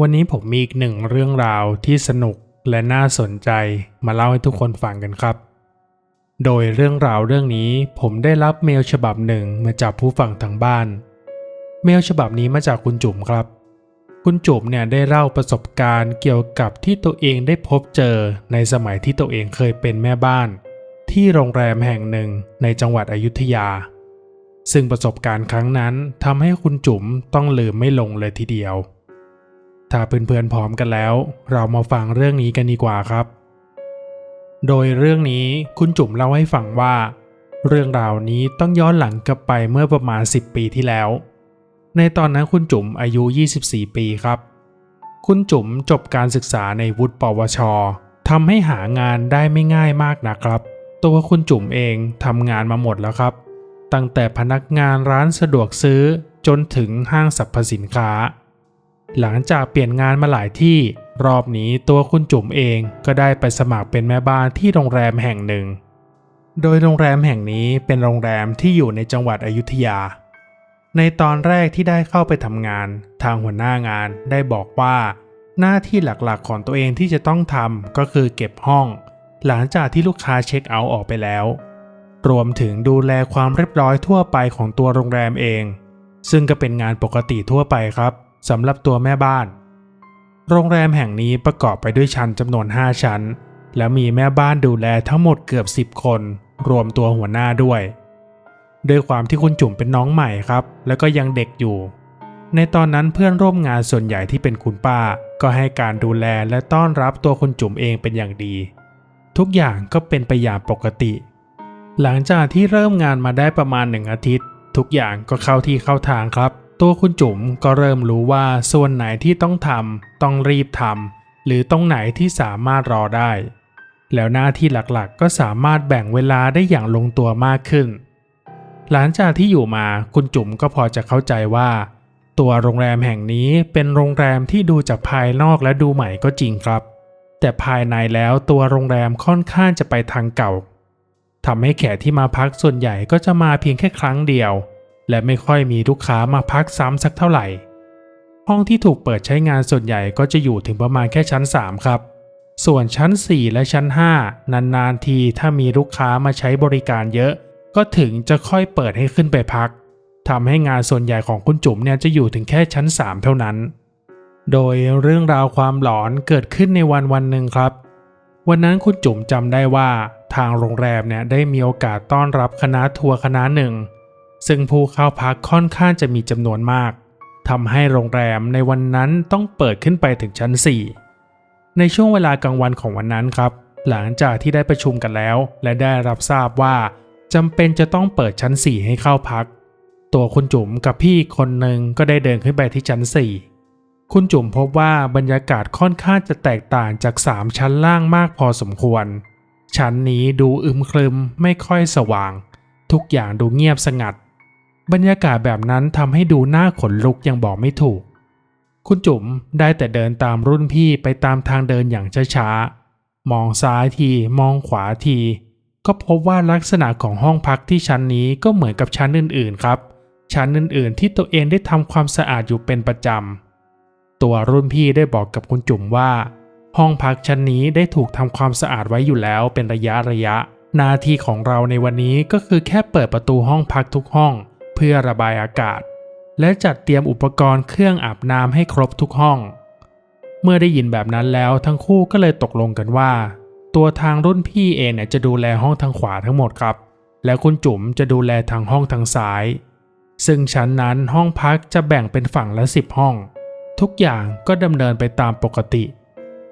วันนี้ผมมีอีกหนึ่งเรื่องราวที่สนุกและน่าสนใจมาเล่าให้ทุกคนฟังกันครับ โดยเรื่องราวเรื่องนี้ผมได้รับเมลฉบับหนึ่งมาจากผู้ฟังทางบ้าน เมลฉบับนี้มาจากคุณจุ๋มครับ คุณจุ๋มเนี่ยได้เล่าประสบการณ์เกี่ยวกับที่ตัวเองได้พบเจอในสมัยที่ตัวเองเคยเป็นแม่บ้าน ที่โรงแรมแห่งหนึ่งในจังหวัดอยุธยา ซึ่งประสบการณ์ครั้งนั้นทำให้คุณจุ๋มต้องลืมไม่ลงเลยทีเดียว ถ้าเพื่อนๆพร้อมกันแล้ว เรามาฟังเรื่องนี้กันดีกว่าครับ โดยเรื่องนี้คุณจุ๋มเล่าให้ฟังว่า เรื่องราวนี้ต้องย้อนหลังกลับไปเมื่อประมาณ 10 ปีที่แล้ว ในตอนนั้นคุณจุ๋มอายุ 24 ปีครับ คุณจุ๋มจบการศึกษาในวุฒิปวชทำให้หางานได้ไม่ง่ายมากนะครับ ตัวคุณจุ๋มเองทำงานมาหมดแล้วครับ ตั้งแต่พนักงานร้านสะดวกซื้อจนถึงห้างสรรพสินค้า หลังจากเปลี่ยนงานมาหลายที่ รอบนี้ตัวคุณจุ๋มเองก็ได้ไปสมัครเป็นแม่บ้านที่โรงแรมแห่งหนึ่ง โดยโรงแรมแห่งนี้เป็นโรงแรมที่อยู่ในจังหวัดอยุธยา ในตอนแรกที่ได้เข้าไปทำงาน ทางหัวหน้างานได้บอกว่า หน้าที่หลักๆของตัวเองที่จะต้องทำก็คือเก็บห้อง หลังจากที่ลูกค้าเช็คเอาท์ออกไปแล้ว รวมถึงดูแลความเรียบร้อยทั่วไปของตัวโรงแรมเอง ซึ่งก็เป็นงานปกติทั่วไปครับ สำหรับตัวแม่บ้าน โรงแรมแห่งนี้ประกอบไปด้วยชั้นจำนวน 5 ชั้น แล้วมีแม่บ้านดูแลทั้งหมดเกือบ 10 คน รวมตัวหัวหน้าด้วยด้วยความที่คุณจุ๋มเป็นน้องใหม่ครับ แล้วก็ยังเด็กอยู่ ในตอนนั้นเพื่อนร่วมงานส่วนใหญ่ที่เป็นคุณป้า ก็ให้การดูแลและต้อนรับตัวคุณจุ๋มเองเป็นอย่างดี ทุกอย่างก็เป็นไปอย่างปกติ หลังจากที่เริ่มงานมาได้ประมาณหนึ่งอาทิตย์ ทุกอย่างก็เข้าที่เข้าทางครับ ตัวคุณจุ๋มก็เริ่มรู้ว่าส่วนไหนที่ต้องทำต้องรีบทำหรือตรงไหนที่สามารถรอได้ แล้วหน้าที่หลักๆก็สามารถแบ่งเวลาได้อย่างลงตัวมากขึ้น หลังจากที่อยู่มาคุณจุ๋มก็พอจะเข้าใจว่า ตัวโรงแรมแห่งนี้เป็นโรงแรมที่ดูจากภายนอกและดูใหม่ก็จริงครับ แต่ภายในแล้วตัวโรงแรมค่อนข้างจะไปทางเก่าทำให้แขกที่มาพักส่วนใหญ่ก็จะมาเพียงแค่ครั้งเดียว และไม่ค่อยมีลูกค้ามาพักซ้ำสักเท่าไหร่ ห้องที่ถูกเปิดใช้งานส่วนใหญ่ก็จะอยู่ถึงประมาณแค่ชั้น 3 ครับ ส่วนชั้น 4 และชั้น 5 นานๆทีถ้ามีลูกค้ามาใช้บริการเยอะ ก็ถึงจะค่อยเปิดให้ขึ้นไปพักทำให้งานส่วนใหญ่ของคุณจุ๋มเนี่ยจะอยู่ถึงแค่ชั้น 3 เท่านั้น โดยเรื่องราวความหลอนเกิดขึ้นในวันวันหนึ่งครับ วันนั้นคุณจุ๋มจำได้ว่าทางโรงแรมเนี่ยได้มีโอกาสต้อนรับคณะทัวร์คณะหนึ่ง ซึ่งผู้เข้าพักค่อนข้างจะมีจำนวนมากทำให้โรงแรมในวันนั้นต้องเปิดขึ้นไปถึงชั้น 4 ในช่วงเวลากลางวันของวันนั้นครับ หลังจากที่ได้ประชุมกันแล้ว และได้รับทราบว่าจำเป็นจะต้องเปิดชั้น 4 ให้เข้าพัก ตัวคุณจุ๋มกับพี่คนหนึ่งก็ได้เดินขึ้นไปที่ชั้น 4 คุณจุ๋มพบว่าบรรยากาศค่อนข้างจะแตกต่างจาก 3 ชั้นล่างมากพอสมควร ชั้นนี้ดูอึมครึมไม่ค่อยสว่าง ทุกอย่างดูเงียบสงัด บรรยากาศแบบนั้นทำให้ดูน่าขนลุกยังบอกไม่ถูก คุณจุ๋มได้แต่เดินตามรุ่นพี่ไปตามทางเดินอย่างช้าๆ มองซ้ายทีมองขวาที ก็พบว่าลักษณะของห้องพักที่ชั้นนี้ก็เหมือนกับชั้นอื่นๆครับ ชั้นอื่นๆที่ตัวเองได้ทำความสะอาดอยู่เป็นประจำ ตัวรุ่นพี่ได้บอกกับคุณจุ๋มว่า ห้องพักชั้นนี้ได้ถูกทำความสะอาดไว้อยู่แล้วเป็นระยะระยะหน้าที่ของเราในวันนี้ก็คือแค่เปิดประตูห้องพักทุกห้อง เพื่อระบายอากาศ และจัดเตรียมอุปกรณ์เครื่องอาบน้ำให้ครบทุกห้อง เมื่อได้ยินแบบนั้นแล้วทั้งคู่ก็เลยตกลงกันว่า ตัวทางรุ่นพี่เองเนี่ยจะดูแลห้องทางขวาทั้งหมดครับ และคุณจุ๋มจะดูแลทางห้องทางซ้าย ซึ่งชั้นนั้นห้องพักจะแบ่งเป็นฝั่งละสิบห้อง ทุกอย่างก็ดำเนินไปตามปกติ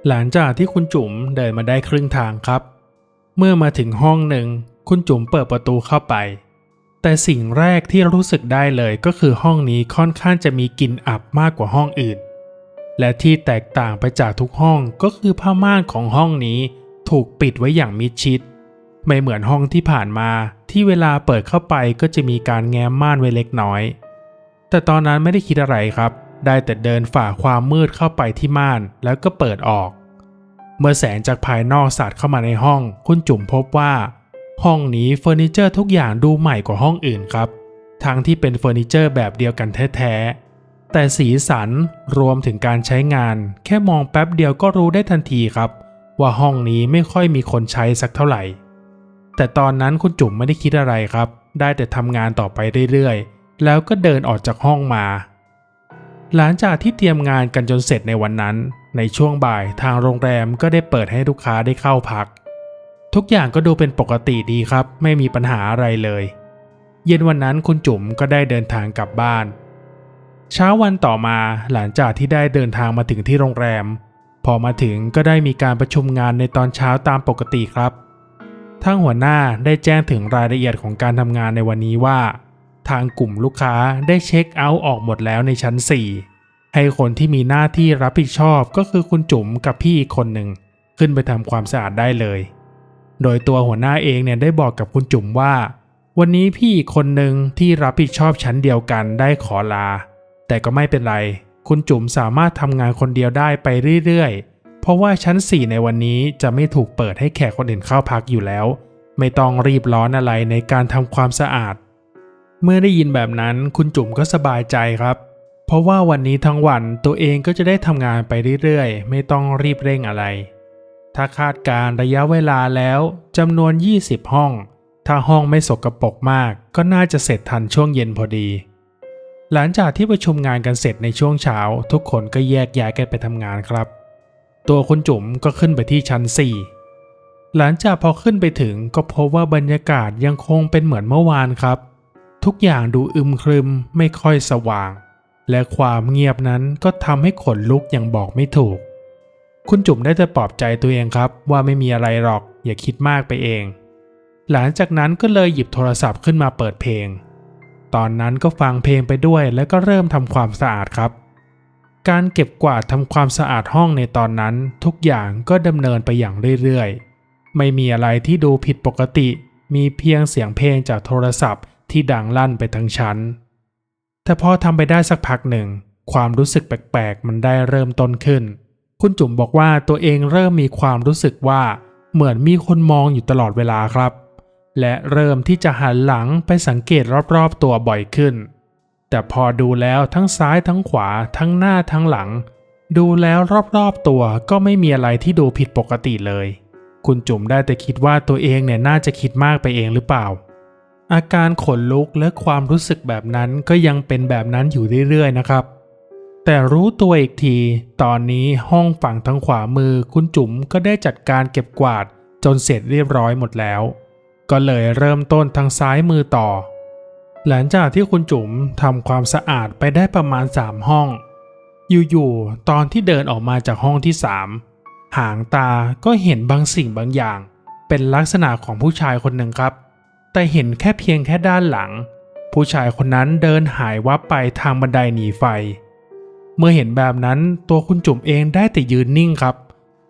หลังจากที่คุณจุ๋มเดินมาได้ครึ่งทางครับ เมื่อมาถึงห้องหนึ่งคุณจุ๋มเปิดประตูเข้าไป แต่สิ่งแรกที่รู้สึกได้เลยก็คือห้องนี้ค่อนข้างจะมีกลิ่นอับมากกว่าห้องอื่น และที่แตกต่างไปจากทุกห้องก็คือผ้าม่านของห้องนี้ถูกปิดไว้อย่างมิดชิด ไม่เหมือนห้องที่ผ่านมาที่เวลาเปิดเข้าไปก็จะมีการแง้มม่านไว้เล็กน้อย แต่ตอนนั้นไม่ได้คิดอะไรครับ ได้แต่เดินฝ่าความมืดเข้าไปที่ม่านแล้วก็เปิดออก เมื่อแสงจากภายนอกสาดเข้ามาในห้อง คุณจุ๋มพบว่า ห้องนี้เฟอร์นิเจอร์ทุกอย่างดูใหม่กว่าห้องอื่นครับ ทั้งที่เป็นเฟอร์นิเจอร์แบบเดียวกันแท้ๆ แต่สีสันรวมถึงการใช้งาน แค่มองแป๊บเดียวก็รู้ได้ทันทีครับ ว่าห้องนี้ไม่ค่อยมีคนใช้สักเท่าไหร่ แต่ตอนนั้นคุณจุ๋มไม่ได้คิดอะไรครับ ได้แต่ทำงานต่อไปเรื่อยๆ แล้วก็เดินออกจากห้องมา หลังจากที่เตรียมงานกันจนเสร็จในวันนั้น ในช่วงบ่ายทางโรงแรมก็ได้เปิดให้ลูกค้าได้เข้าพัก ทุกอย่างก็ดูเป็นปกติดีครับ ไม่มีปัญหาอะไรเลย เย็นวันนั้นคุณจุ๋มก็ได้เดินทางกลับบ้าน เช้าวันต่อมาหลังจากที่ได้เดินทางมาถึงที่โรงแรม พอมาถึงก็ได้มีการประชุมงานในตอนเช้าตามปกติครับทางหัวหน้าได้แจ้งถึงรายละเอียดของการทำงานในวันนี้ว่า ทางกลุ่มลูกค้าได้เช็คเอาท์ออกหมดแล้วในชั้น 4 ให้คนที่มีหน้าที่รับผิดชอบก็คือคุณจุ๋มกับพี่อีกคนหนึ่งขึ้นไปทำความสะอาดได้เลย โดยตัวหัวหน้าเองเนี่ยได้บอกกับคุณจุ๋มว่า วันนี้พี่อีกคนหนึ่งที่รับผิดชอบชั้นเดียวกันได้ขอลา แต่ก็ไม่เป็นไร คุณจุ๋มสามารถทำงานคนเดียวได้ไปเรื่อยๆ เพราะว่าชั้น 4 ในวันนี้จะไม่ถูกเปิดให้แขกคนอื่นเข้าพักอยู่แล้ว ไม่ต้องรีบร้อนอะไรในการทำความสะอาด เมื่อได้ยินแบบนั้นคุณจุ๋มก็สบายใจครับเพราะว่าวันนี้ทั้งวันตัวเองก็จะได้ทำงานไปเรื่อยๆ ไม่ต้องรีบเร่งอะไร ถ้าคาดการระยะเวลาแล้วจำนวน 20 ห้อง ถ้าห้องไม่สกรปรกมาก ก็น่าจะเสร็จทันช่วงเย็นพอดี หลังจากที่ประชุมงานกันเสร็จในช่วงเช้า ทุกคนก็แยกย้ายกันไปทำงานครับ ตัวคุณจุ๋มก็ขึ้นไปที่ชั้น 4 หลังจากพอขึ้นไปถึงก็พบว่าบรรยากาศยังคงเป็นเหมือนเมื่อวานครับ ทุกอย่างดูอึมครึมไม่ค่อยสว่าง และความเงียบนั้นก็ทำให้ขนลุกอย่างบอกไม่ถูก คุณจุ๋มได้แต่ปลอบใจตัวเองครับ ว่าไม่มีอะไรหรอกอย่าคิดมากไปเอง หลังจากนั้นก็เลยหยิบโทรศัพท์ขึ้นมาเปิดเพลง ตอนนั้นก็ฟังเพลงไปด้วยแล้วก็เริ่มทำความสะอาดครับ การเก็บกวาดทำความสะอาดห้องในตอนนั้นทุกอย่างก็ดำเนินไปอย่างเรื่อยๆ ไม่มีอะไรที่ดูผิดปกติ มีเพียงเสียงเพลงจากโทรศัพท์ที่ดังลั่นไปทั้งชั้น แต่พอทำไปได้สักพักหนึ่ง ความรู้สึกแปลกๆ มันได้เริ่มต้นขึ้น คุณจุ๋มบอกว่าตัวเองเริ่มมีความรู้สึกว่าเหมือนมีคนมองอยู่ตลอดเวลาครับ และเริ่มที่จะหันหลังไปสังเกตรอบๆตัวบ่อยขึ้น แต่พอดูแล้วทั้งซ้ายทั้งขวาทั้งหน้าทั้งหลัง ดูแล้วรอบๆตัวก็ไม่มีอะไรที่ดูผิดปกติเลย คุณจุ๋มได้แต่คิดว่าตัวเองเนี่ยน่าจะคิดมากไปเองหรือเปล่า อาการขนลุกและความรู้สึกแบบนั้นก็ยังเป็นแบบนั้นอยู่เรื่อยๆนะครับ แต่รู้ตัวอีกที ตอนนี้ห้องฝั่งทางขวามือคุณจุ๋มก็ได้จัดการเก็บกวาดจนเสร็จเรียบร้อยหมดแล้ว ก็เลยเริ่มต้นทางซ้ายมือต่อ หลังจากที่คุณจุ๋มทำความสะอาดไปได้ประมาณ 3 ห้อง อยู่ๆ ตอนที่เดินออกมาจากห้องที่ 3 หางตาก็เห็นบางสิ่งบางอย่าง เป็นลักษณะของผู้ชายคนหนึ่งครับ แต่เห็นแค่เพียงแค่ด้านหลัง ผู้ชายคนนั้นเดินหายวับไปทางบันไดหนีไฟ เมื่อเห็นแบบนั้นตัวคุณจุ๋มเองได้แต่ยืนนิ่งครับ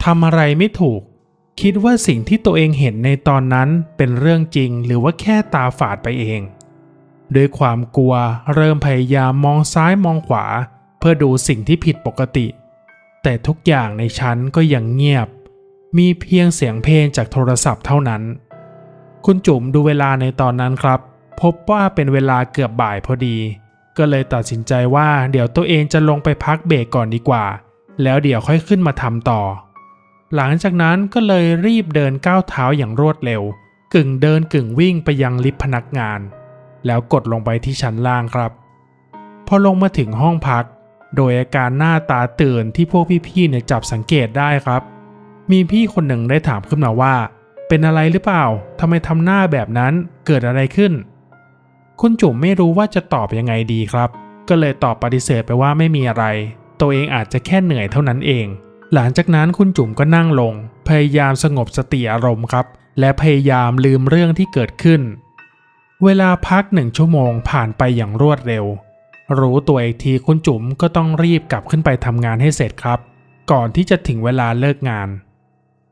ทำอะไรไม่ถูก คิดว่าสิ่งที่ตัวเองเห็นในตอนนั้นเป็นเรื่องจริงหรือว่าแค่ตาฝาดไปเองด้วยความกลัวเริ่มพยายามมองซ้ายมองขวา เพื่อดูสิ่งที่ผิดปกติ แต่ทุกอย่างในชั้นก็ยังเงียบ มีเพียงเสียงเพลงจากโทรศัพท์เท่านั้น คุณจุ๋มดูเวลาในตอนนั้นครับ พบว่าเป็นเวลาเกือบบ่ายพอดี ก็เลยตัดสินใจว่าเดี๋ยวตัวเองจะลงไปพักเบรกก่อนดีกว่า แล้วเดี๋ยวค่อยขึ้นมาทำต่อ หลังจากนั้นก็เลยรีบเดินก้าวเท้าอย่างรวดเร็ว กึ่งเดินกึ่งวิ่งไปยังลิฟต์พนักงาน แล้วกดลงไปที่ชั้นล่างครับ พอลงมาถึงห้องพัก โดยอาการหน้าตาตื่นที่พวกพี่ๆเนี่ยจับสังเกตได้ครับ มีพี่คนหนึ่งได้ถามขึ้นมาว่า เป็นอะไรหรือเปล่าทำไมทำหน้าแบบนั้นเกิดอะไรขึ้น คุณจุ๋มไม่รู้ว่าจะตอบยังไงดีครับ ก็เลยตอบปฏิเสธไปว่าไม่มีอะไร ตัวเองอาจจะแค่เหนื่อยเท่านั้นเอง หลังจากนั้นคุณจุ๋มก็นั่งลง พยายามสงบสติอารมณ์ครับ และพยายามลืมเรื่องที่เกิดขึ้น เวลาพักหนึ่งชั่วโมงผ่านไปอย่างรวดเร็ว รู้ตัวอีกทีคุณจุ๋มก็ต้องรีบกลับขึ้นไปทำงานให้เสร็จครับ ก่อนที่จะถึงเวลาเลิกงาน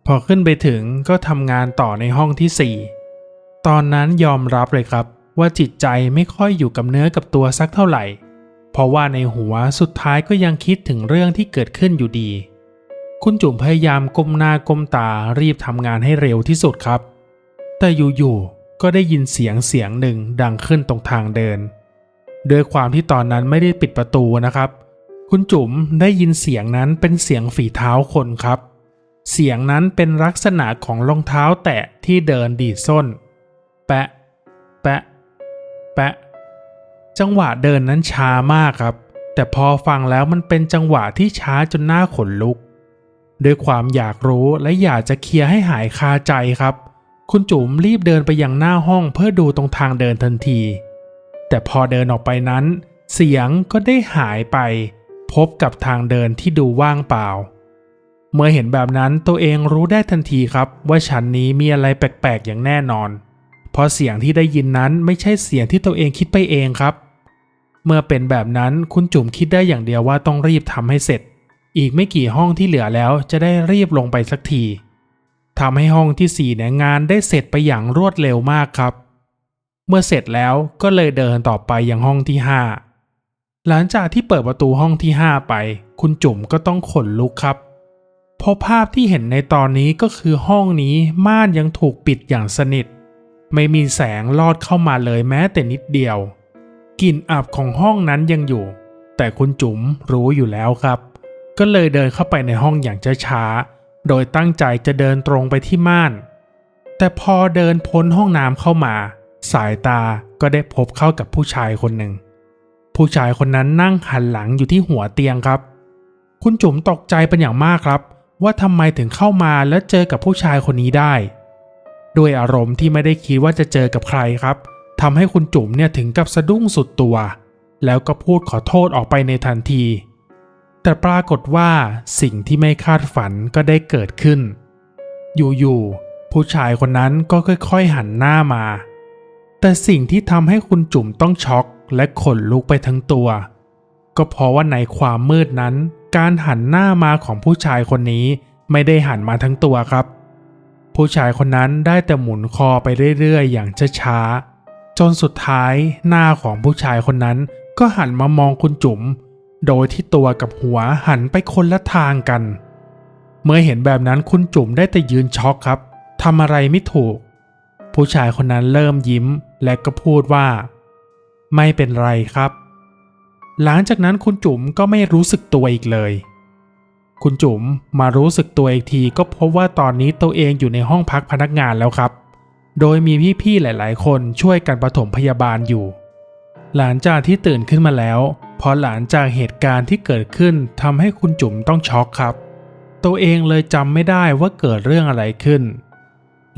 พอขึ้นไปถึงก็ทำงานต่อในห้องที่ 4 ตอนนั้นยอมรับเลยครับ ว่าจิตใจไม่ค่อยอยู่กับเนื้อกับตัวสักเท่าไหร่ เพราะว่าในหัวสุดท้ายก็ยังคิดถึงเรื่องที่เกิดขึ้นอยู่ดี คุณจุ๋มพยายามก้มหน้าก้มตารีบทำงานให้เร็วที่สุดครับ แต่อยู่ๆก็ได้ยินเสียงเสียงหนึ่งดังขึ้นตรงทางเดินด้วยความที่ตอนนั้นไม่ได้ปิดประตูนะครับ คุณจุ๋มได้ยินเสียงนั้นเป็นเสียงฝีเท้าคนครับ เสียงนั้นเป็นลักษณะของรองเท้าแตะที่เดินดีดส้น แปะแปะ แปะ จังหวะเดินนั้นช้ามากครับ แต่พอฟังแล้วมันเป็นจังหวะที่ช้าจนหน้าขนลุก ด้วยความอยากรู้และอยากจะเคลียร์ให้หายคาใจครับ คุณจุ๋มรีบเดินไปยังหน้าห้องเพื่อดูตรงทางเดินทันที แต่พอเดินออกไปนั้น เสียงก็ได้หายไป พบกับทางเดินที่ดูว่างเปล่าเมื่อเห็นแบบนั้นตัวเองรู้ได้ทันทีครับว่าชั้นนี้มีอะไรแปลกๆอย่างแน่นอน เพราะเสียงที่ได้ยินนั้นไม่ใช่เสียงที่ตัวเองคิดไปเองครับ เมื่อเป็นแบบนั้นคุณจุ๋มคิดได้อย่างเดียวว่าต้องรีบทำให้เสร็จ อีกไม่กี่ห้องที่เหลือแล้วจะได้รีบลงไปสักทีทำให้ห้องที่สี่เนี่ยงานได้เสร็จไปอย่างรวดเร็วมากครับ เมื่อเสร็จแล้วก็เลยเดินต่อไปยังห้องที่ห้าหลังจากที่เปิดประตูห้องที่ห้าไป คุณจุ๋มก็ต้องขนลุกครับเพราะภาพที่เห็นในตอนนี้ก็คือห้องนี้ม่านยังถูกปิดอย่างสนิท ไม่มีแสงลอดเข้ามาเลยแม้แต่นิดเดียว กลิ่นอับของห้องนั้นยังอยู่ แต่คุณจุ๋มรู้อยู่แล้วครับ ก็เลยเดินเข้าไปในห้องอย่างช้าๆ โดยตั้งใจจะเดินตรงไปที่ม่าน แต่พอเดินพ้นห้องน้ำเข้ามา สายตาก็ได้พบเข้ากับผู้ชายคนหนึ่ง ผู้ชายคนนั้นนั่งหันหลังอยู่ที่หัวเตียงครับ คุณจุ๋มตกใจเป็นอย่างมากครับ ว่าทำไมถึงเข้ามาแล้วเจอกับผู้ชายคนนี้ได้ ด้วยอารมณ์ที่ไม่ได้คิดว่าจะเจอกับใครครับทำให้คุณจุ๋มเนี่ยถึงกับสะดุ้งสุดตัว แล้วก็พูดขอโทษออกไปในทันที แต่ปรากฏว่าสิ่งที่ไม่คาดฝันก็ได้เกิดขึ้น อยู่ๆผู้ชายคนนั้นก็ค่อยๆหันหน้ามา แต่สิ่งที่ทำให้คุณจุ๋มต้องช็อกและขนลุกไปทั้งตัว ก็เพราะว่าในความมืดนั้น การหันหน้ามาของผู้ชายคนนี้ไม่ได้หันมาทั้งตัวครับ ผู้ชายคนนั้นได้แต่หมุนคอไปเรื่อยๆ อย่างช้าๆ จนสุดท้ายหน้าของผู้ชายคนนั้นก็หันมามองคุณจุ๋ม โดยที่ตัวกับหัวหันไปคนละทางกัน เมื่อเห็นแบบนั้นคุณจุ๋มได้แต่ยืนช็อกครับทำอะไรไม่ถูก ผู้ชายคนนั้นเริ่มยิ้มและก็พูดว่า ไม่เป็นไรครับ หลังจากนั้นคุณจุ๋มก็ไม่รู้สึกตัวอีกเลย คุณจุ๋มมารู้สึกตัวอีกทีก็พบว่าตอนนี้ตัวเองอยู่ในห้องพักพนักงานแล้วครับ โดยมีพี่ๆหลาย ๆ คนช่วยกันปฐมพยาบาลอยู่ หลังจากที่ตื่นขึ้นมาแล้วพอหลังจากเหตุการณ์ที่เกิดขึ้นทำให้คุณจุ๋มต้องช็อกครับ ตัวเองเลยจำไม่ได้ว่าเกิดเรื่องอะไรขึ้น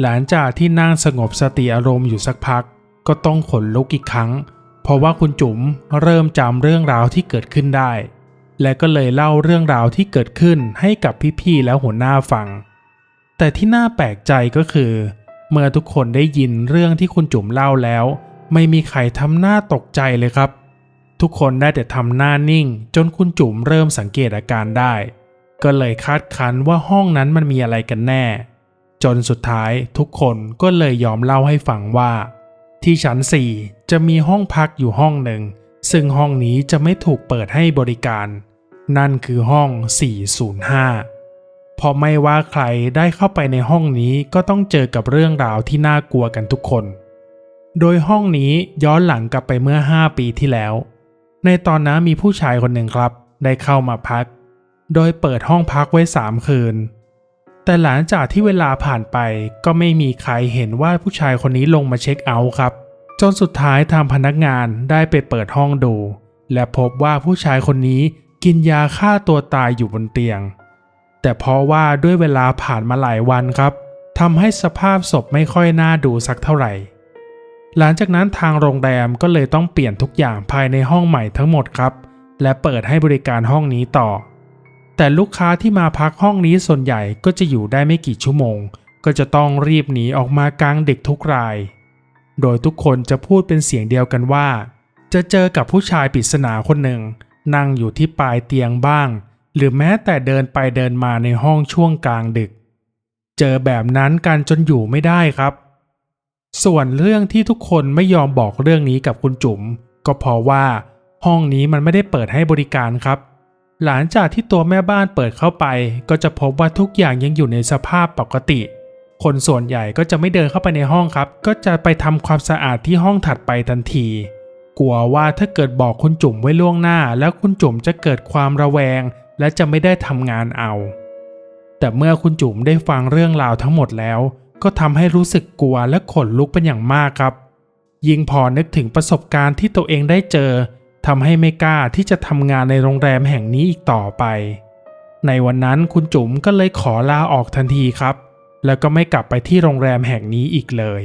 หลังจากที่นั่งสงบสติอารมณ์อยู่สักพัก ก็ต้องขนลุกอีกครั้ง เพราะว่าคุณจุ๋มเริ่มจำเรื่องราวที่เกิดขึ้นได้ และก็เลยเล่าเรื่องราวที่เกิดขึ้นให้กับพี่ๆแล้วหัวหน้าฟัง แต่ที่น่าแปลกใจก็คือ เมื่อทุกคนได้ยินเรื่องที่คุณจุ๋มเล่าแล้ว ไม่มีใครทำหน้าตกใจเลยครับ ทุกคนได้แต่ทำหน้านิ่ง จนคุณจุ๋มเริ่มสังเกตอาการได้ ก็เลยคาดคันว่าห้องนั้นมันมีอะไรกันแน่ จนสุดท้ายทุกคนก็เลยยอมเล่าให้ฟังว่า ที่ชั้น4จะมีห้องพักอยู่ห้องหนึ่งซึ่งห้องนี้จะไม่ถูกเปิดให้บริการ นั่นคือห้อง 405 เพราะไม่ว่าใครได้เข้าไปในห้องนี้ก็ต้องเจอกับเรื่องราวที่น่ากลัวกันทุกคน โดยห้องนี้ย้อนหลังกลับไปเมื่อ 5 ปีที่แล้ว ในตอนนั้นมีผู้ชายคนหนึ่งครับ ได้เข้ามาพัก โดยเปิดห้องพักไว้ 3 คืน แต่หลังจากที่เวลาผ่านไปก็ไม่มีใครเห็นว่าผู้ชายคนนี้ลงมาเช็คเอาท์ครับ จนสุดท้ายทางพนักงานได้ไปเปิดห้องดู และพบว่าผู้ชายคนนี้ กินยาฆ่าตัวตายอยู่บนเตียง แต่เพราะว่าด้วยเวลาผ่านมาหลายวันครับทำให้สภาพศพไม่ค่อยน่าดูสักเท่าไหร่ หลังจากนั้นทางโรงแรมก็เลยต้องเปลี่ยนทุกอย่างภายในห้องใหม่ทั้งหมดครับ และเปิดให้บริการห้องนี้ต่อ แต่ลูกค้าที่มาพักห้องนี้ส่วนใหญ่ก็จะอยู่ได้ไม่กี่ชั่วโมง ก็จะต้องรีบหนีออกมากลางดึกทุกราย โดยทุกคนจะพูดเป็นเสียงเดียวกันว่า จะเจอกับผู้ชายปริศนาคนหนึ่ง นั่งอยู่ที่ปลายเตียงบ้าง หรือแม้แต่เดินไปเดินมาในห้องช่วงกลางดึก เจอแบบนั้นกันจนอยู่ไม่ได้ครับ ส่วนเรื่องที่ทุกคนไม่ยอมบอกเรื่องนี้กับคุณจุ๋ม ก็เพราะว่า ห้องนี้มันไม่ได้เปิดให้บริการครับ หลังจากที่ตัวแม่บ้านเปิดเข้าไป ก็จะพบว่าทุกอย่างยังอยู่ในสภาพปกติ คนส่วนใหญ่ก็จะไม่เดินเข้าไปในห้องครับ ก็จะไปทำความสะอาดที่ห้องถัดไปทันที กลัวว่าถ้าเกิดบอกคุณจุ๋มไว้ล่วงหน้า แล้วคุณจุ๋มจะเกิดความระแวง และจะไม่ได้ทำงานเอา แต่เมื่อคุณจุ๋มได้ฟังเรื่องราวทั้งหมดแล้ว ก็ทำให้รู้สึกกลัวและขนลุกเป็นอย่างมากครับ ยิ่งพอนึกถึงประสบการณ์ที่ตัวเองได้เจอทำให้ไม่กล้าที่จะทำงานในโรงแรมแห่งนี้อีกต่อไป ในวันนั้นคุณจุ๋มก็เลยขอลาออกทันทีครับ แล้วก็ไม่กลับไปที่โรงแรมแห่งนี้อีกเลย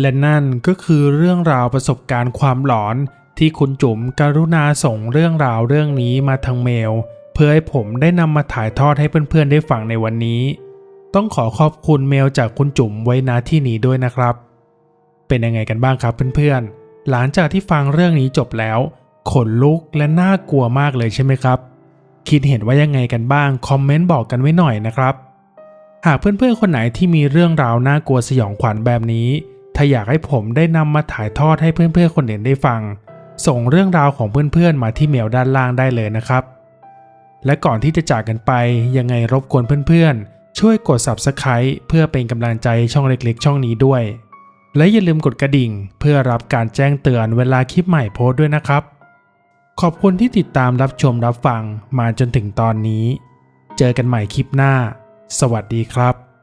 และนั่นก็คือเรื่องราวประสบการณ์ความหลอนที่คุณจุ๋มกรุณาส่งเรื่องราวเรื่องนี้มาทางเมล เพื่อให้ผมได้นำมาถ่ายทอดให้เพื่อนๆได้ฟังในวันนี้ ต้องขอขอบคุณเมลจากคุณจุ๋มไว้ณที่นี้ด้วยนะครับ เป็นยังไงกันบ้างครับเพื่อนๆ หลังจากที่ฟังเรื่องนี้จบแล้วขนลุกและน่ากลัวมากเลยใช่ไหมครับ คิดเห็นว่ายังไงกันบ้างคอมเมนต์บอกกันไว้หน่อยนะครับ หากเพื่อนๆคนไหนที่มีเรื่องราวน่ากลัวสยองขวัญแบบนี้ ถ้าอยากให้ผมได้นำมาถ่ายทอดให้เพื่อนๆคนอื่นได้ฟัง ส่งเรื่องราวของเพื่อนๆมาที่เมลด้านล่างได้เลยนะครับ และก่อนที่จะจากกันไปยังไงรบกวนเพื่อนๆ ช่วยกด Subscribe เพื่อเป็นกำลังใจช่องเล็กๆ ช่องนี้ด้วย และอย่าลืมกดกระดิ่ง เพื่อรับการแจ้งเตือนเวลาคลิปใหม่โพสต์ด้วยนะครับ ขอบคุณที่ติดตามรับชมรับฟังมาจนถึงตอนนี้ เจอกันใหม่คลิปหน้า สวัสดีครับ